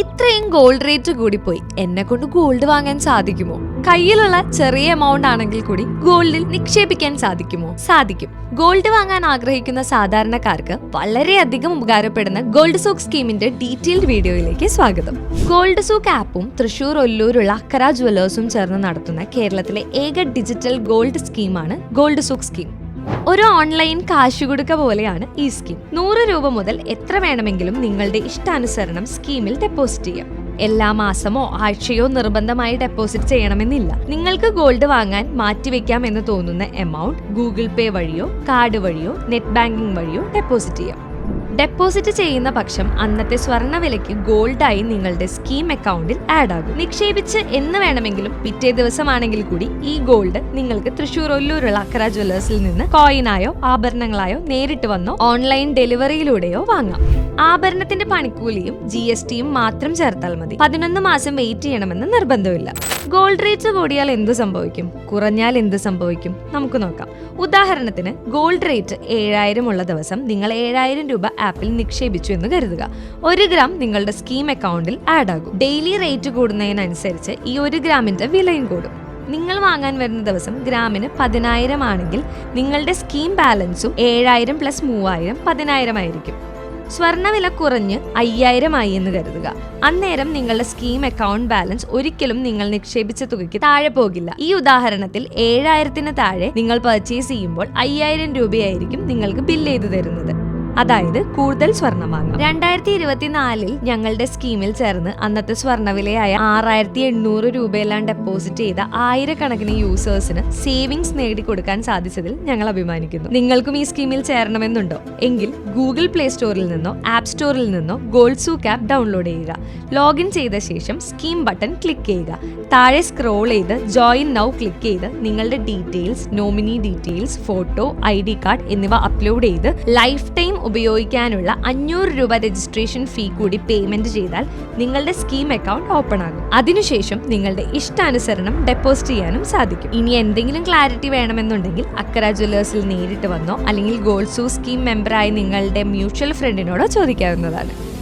ഇത്രയും gold rate കൂടിപ്പോയി. എന്നെ കൊണ്ട് ഗോൾഡ് വാങ്ങാൻ സാധിക്കുമോ? കയ്യിലുള്ള ചെറിയ എമൗണ്ട് ആണെങ്കിൽ കൂടി ഗോൾഡിൽ നിക്ഷേപിക്കാൻ സാധിക്കുമോ? സാധിക്കും. ഗോൾഡ് വാങ്ങാൻ ആഗ്രഹിക്കുന്ന സാധാരണക്കാർക്ക് വളരെയധികം ഉപകാരപ്പെടുന്ന ഗോൾഡ് സൂക്ക് സ്കീമിന്റെ ഡീറ്റെയിൽഡ് വീഡിയോയിലേക്ക് സ്വാഗതം. ഗോൾഡ് സൂക്ക് ആപ്പും തൃശൂർ ഒല്ലൂരുള്ള അക്കര ജുവലേഴ്സും ചേർന്ന് നടത്തുന്ന കേരളത്തിലെ ഏക ഡിജിറ്റൽ ഗോൾഡ് സ്കീമാണ് ഗോൾഡ് സൂക്ക് സ്കീം ഒരു ഓൺലൈൻ കാശുകൊടുക്ക പോലെയാണ് ഈ സ്കീം. നൂറ് രൂപ മുതൽ എത്ര വേണമെങ്കിലും നിങ്ങളുടെ ഇഷ്ടാനുസരണം സ്കീമിൽ ഡെപ്പോസിറ്റ് ചെയ്യാം. എല്ലാ മാസമോ ആഴ്ചയോ നിർബന്ധമായി ഡെപ്പോസിറ്റ് ചെയ്യണമെന്നില്ല. നിങ്ങൾക്ക് ഗോൾഡ് വാങ്ങാൻ മാറ്റിവെക്കാം എന്ന് തോന്നുന്ന എമൗണ്ട് ഗൂഗിൾ പേ വഴിയോ കാർഡ് വഴിയോ നെറ്റ് ബാങ്കിംഗ് വഴിയോ ഡെപ്പോസിറ്റ് ചെയ്യാം. ഡെപ്പോസിറ്റ് ചെയ്യുന്ന പക്ഷം അന്നത്തെ സ്വർണവിലയ്ക്ക് ഗോൾഡായി നിങ്ങളുടെ സ്കീം അക്കൗണ്ടിൽ ആഡ് ആകും. നിക്ഷേപിച്ച് എന്ന് വേണമെങ്കിലും പിറ്റേ ദിവസമാണെങ്കിൽ കൂടി ഈ ഗോൾഡ് നിങ്ങൾക്ക് തൃശൂർ ഒല്ലൂരുള്ള അക്കര ജ്വല്ലേഴ്സിൽ നിന്ന് കോയിനായോ ആഭരണങ്ങളായോ നേരിട്ട് വന്നോ ഓൺലൈൻ ഡെലിവറിയിലൂടെയോ വാങ്ങാം. ആഭരണത്തിന്റെ പണിക്കൂലിയും ജി എസ് ടിയും മാത്രം ചേർത്താൽ മതി. പതിനൊന്ന് മാസം വെയിറ്റ് ചെയ്യണമെന്ന് നിർബന്ധമില്ല. ഗോൾഡ് റേറ്റ് കൂടിയാൽ എന്ത് സംഭവിക്കും? കുറഞ്ഞാൽ എന്ത് സംഭവിക്കും? നമുക്ക് നോക്കാം. ഉദാഹരണത്തിന് ഗോൾഡ് റേറ്റ് ഏഴായിരം ഉള്ള ദിവസം നിങ്ങൾ ഏഴായിരം രൂപ ആപ്പിൽ നിക്ഷേപിച്ചു എന്ന് കരുതുക. ഒരു ഗ്രാം നിങ്ങളുടെ സ്കീം അക്കൗണ്ടിൽ ആഡ് ആകും. ഡെയിലി റേറ്റ് കൂടുന്നതിനനുസരിച്ച് ഈ ഒരു ഗ്രാമിന്റെ വിലയും കൂടും. നിങ്ങൾ വാങ്ങാൻ വരുന്ന ദിവസം ഗ്രാമിന് പതിനായിരം ആണെങ്കിൽ നിങ്ങളുടെ സ്കീം ബാലൻസും ഏഴായിരം പ്ലസ് മൂവായിരം പതിനായിരം ആയിരിക്കും. സ്വർണവില കുറഞ്ഞ് അയ്യായിരമായി എന്ന് കരുതുക. അന്നേരം നിങ്ങളുടെ സ്കീം അക്കൗണ്ട് ബാലൻസ് ഒരിക്കലും നിങ്ങൾ നിക്ഷേപിച്ച തുകയ്ക്ക് താഴെ പോകില്ല. ഈ ഉദാഹരണത്തിൽ ഏഴായിരത്തിന് താഴെ നിങ്ങൾ പർച്ചേസ് ചെയ്യുമ്പോൾ അയ്യായിരം രൂപയായിരിക്കും നിങ്ങൾക്ക് ബില്ല് ചെയ്തു തരുന്നത്. അതായത് കൂടുതൽ സ്വർണം വാങ്ങാം. രണ്ടായിരത്തി ഇരുപത്തിനാലിൽ ഞങ്ങളുടെ സ്കീമിൽ ചേർന്ന് അന്നത്തെ സ്വർണവിലയായ ആറായിരത്തി എണ്ണൂറ് രൂപയെല്ലാം ഡെപ്പോസിറ്റ് ചെയ്ത ആയിരക്കണക്കിന് യൂസേഴ്സിന് സേവിങ്സ് നേടിക്കൊടുക്കാൻ സാധിച്ചതിൽ ഞങ്ങൾ അഭിമാനിക്കുന്നു. നിങ്ങൾക്കും ഈ സ്കീമിൽ ചേരണമെന്നുണ്ടോ? എങ്കിൽ ഗൂഗിൾ പ്ലേ സ്റ്റോറിൽ നിന്നോ ആപ്പ് സ്റ്റോറിൽ നിന്നോ ഗോൾഡ് സൂക്ക് ആപ്പ് ഡൗൺലോഡ് ചെയ്യുക. ലോഗിൻ ചെയ്ത ശേഷം സ്കീം ബട്ടൺ ക്ലിക്ക് ചെയ്യുക. താഴെ സ്ക്രോൾ ചെയ്ത് ജോയിൻ നൗ ക്ലിക്ക് ചെയ്ത് നിങ്ങളുടെ details nominee details photo I D card എന്നിവ അപ്ലോഡ് ചെയ്ത് ലൈഫ് ടൈം ഉപയോഗിക്കാനുള്ള അഞ്ഞൂറ് രൂപ രജിസ്ട്രേഷൻ ഫീ കൂടി പേയ്മെന്റ് ചെയ്താൽ നിങ്ങളുടെ സ്കീം അക്കൗണ്ട് ഓപ്പൺ ആകും. അതിനുശേഷം നിങ്ങളുടെ ഇഷ്ടാനുസരണം ഡെപ്പോസിറ്റ് ചെയ്യാനും സാധിക്കും. ഇനി എന്തെങ്കിലും ക്ലാരിറ്റി വേണമെന്നുണ്ടെങ്കിൽ അക്കര ജ്വല്ലേഴ്സിൽ നേരിട്ട് വന്നോ അല്ലെങ്കിൽ ഗോൾഡ് സൂ സ്കീം മെമ്പറായി നിങ്ങളുടെ മ്യൂച്വൽ ഫ്രണ്ടിനോടോ ചോദിക്കാവുന്നതാണ്.